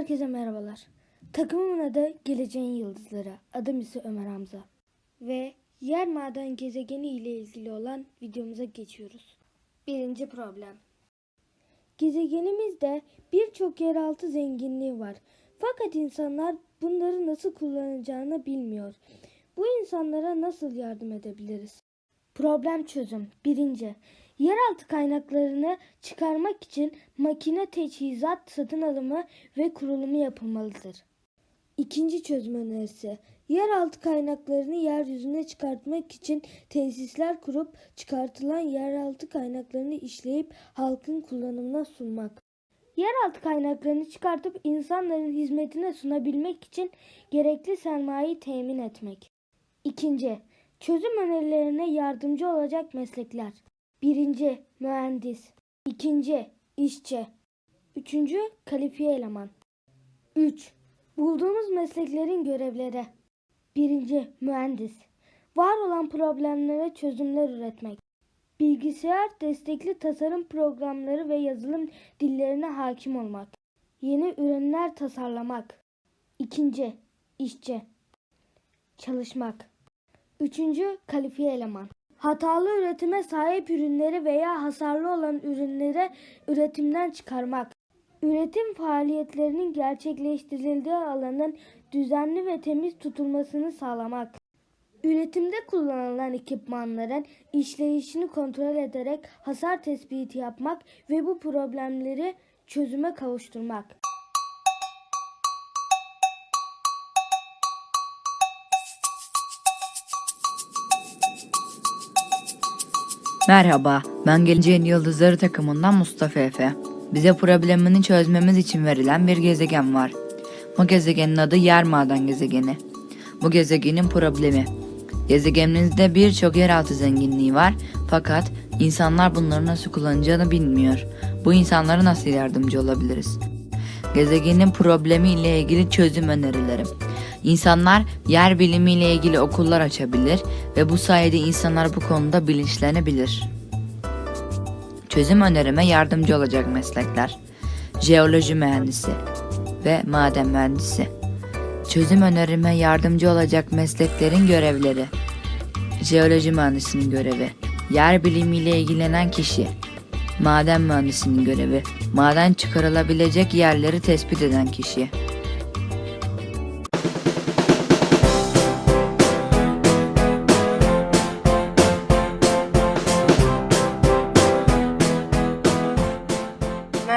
Herkese merhabalar. Takımımın adı Geleceğin Yıldızları. Adım ise Ömer Hamza. Ve yer maden gezegeni ile ilgili olan videomuza geçiyoruz. Birinci problem. Gezegenimizde birçok yeraltı zenginliği var. Fakat insanlar bunları nasıl kullanacağını bilmiyor. Bu insanlara nasıl yardım edebiliriz? Problem çözüm. Birinci, yeraltı kaynaklarını çıkarmak için makine teçhizat satın alımı ve kurulumu yapılmalıdır. İkinci çözüm önerisi. Yeraltı kaynaklarını yeryüzüne çıkartmak için tesisler kurup çıkartılan yeraltı kaynaklarını işleyip halkın kullanımına sunmak. Yeraltı kaynaklarını çıkartıp insanların hizmetine sunabilmek için gerekli sermayeyi temin etmek. İkinci, çözüm önerilerine yardımcı olacak meslekler. Birinci, mühendis. İkinci, işçi. Üçüncü, kalifiye eleman. 3. Bulduğumuz mesleklerin görevleri. Birinci, mühendis. Var olan problemlere çözümler üretmek. Bilgisayar destekli tasarım programları ve yazılım dillerine hakim olmak. Yeni ürünler tasarlamak. İkinci, işçi. Çalışmak. Üçüncü, kalifiye eleman. Hatalı üretime sahip ürünleri veya hasarlı olan ürünleri üretimden çıkarmak. Üretim faaliyetlerinin gerçekleştirildiği alanın düzenli ve temiz tutulmasını sağlamak. Üretimde kullanılan ekipmanların işleyişini kontrol ederek hasar tespiti yapmak ve bu problemleri çözüme kavuşturmak. Merhaba, ben Geleceğin Yıldızları takımından Mustafa Efe. Bize problemini çözmemiz için verilen bir gezegen var. Bu gezegenin adı Yer Maden Gezegeni. Bu gezegenin problemi. Gezegenimizde birçok yeraltı zenginliği var fakat insanlar bunları nasıl kullanacağını bilmiyor. Bu insanlara nasıl yardımcı olabiliriz? Gezegenin problemi ile ilgili çözüm önerilerim. İnsanlar yer bilimi ile ilgili okullar açabilir ve bu sayede insanlar bu konuda bilinçlenebilir. Çözüm önerime yardımcı olacak meslekler. Jeoloji mühendisi ve maden mühendisi. Çözüm önerime yardımcı olacak mesleklerin görevleri. Jeoloji mühendisinin görevi. Yer bilimiyle ilgilenen kişi. Maden mühendisinin görevi. Maden çıkarılabilecek yerleri tespit eden kişi.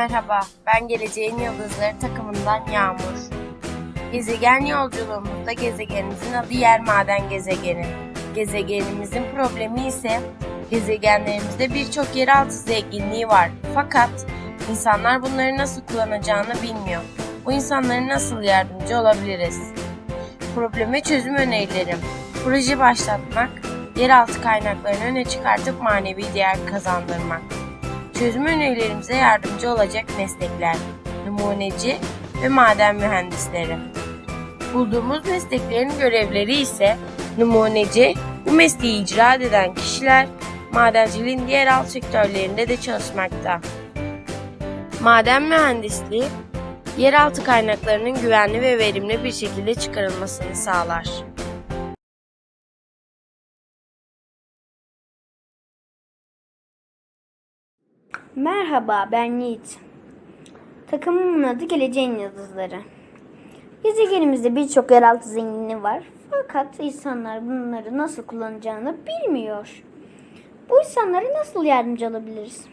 Merhaba, ben Geleceğin Yıldızları takımından Yağmur. Gezegen yolculuğumuzda gezegenimizin adı yer maden gezegeni. Gezegenimizin problemi ise gezegenlerimizde birçok yeraltı zenginliği var. Fakat insanlar bunları nasıl kullanacağını bilmiyor. Bu insanlara nasıl yardımcı olabiliriz? Probleme çözüm önerilerim. Proje başlatmak, yeraltı kaynaklarını öne çıkartıp manevi değer kazandırmak. Çözüm önerilerimize yardımcı olacak meslekler, numuneci ve maden mühendisleri. Bulduğumuz mesleklerin görevleri ise numuneci, bu mesleği icra eden kişiler madenciliğin diğer alt sektörlerinde de çalışmakta. Maden mühendisliği, yeraltı kaynaklarının güvenli ve verimli bir şekilde çıkarılmasını sağlar. Merhaba ben Yiğit. Takımımın adı Geleceğin Yıldızları. Gezegenimizde birçok yeraltı zenginliği var. Fakat insanlar bunları nasıl kullanacağını bilmiyor. Bu insanlara nasıl yardımcı olabiliriz?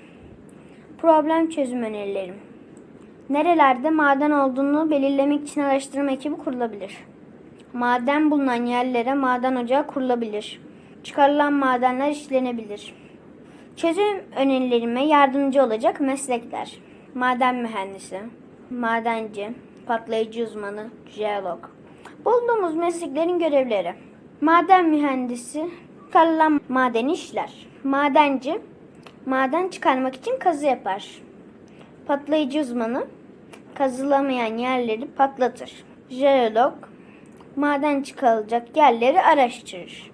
Problem çözüm önerilerim. Nerelerde maden olduğunu belirlemek için araştırma ekibi kurulabilir. Maden bulunan yerlere maden ocağı kurulabilir. Çıkarılan madenler işlenebilir. Çözüm önerilerime yardımcı olacak meslekler. Maden mühendisi, madenci, patlayıcı uzmanı, jeolog. Bulduğumuz mesleklerin görevleri. Maden mühendisi, çıkarılan madeni işler. Madenci, maden çıkarmak için kazı yapar. Patlayıcı uzmanı, kazılamayan yerleri patlatır. Jeolog, maden çıkarılacak yerleri araştırır.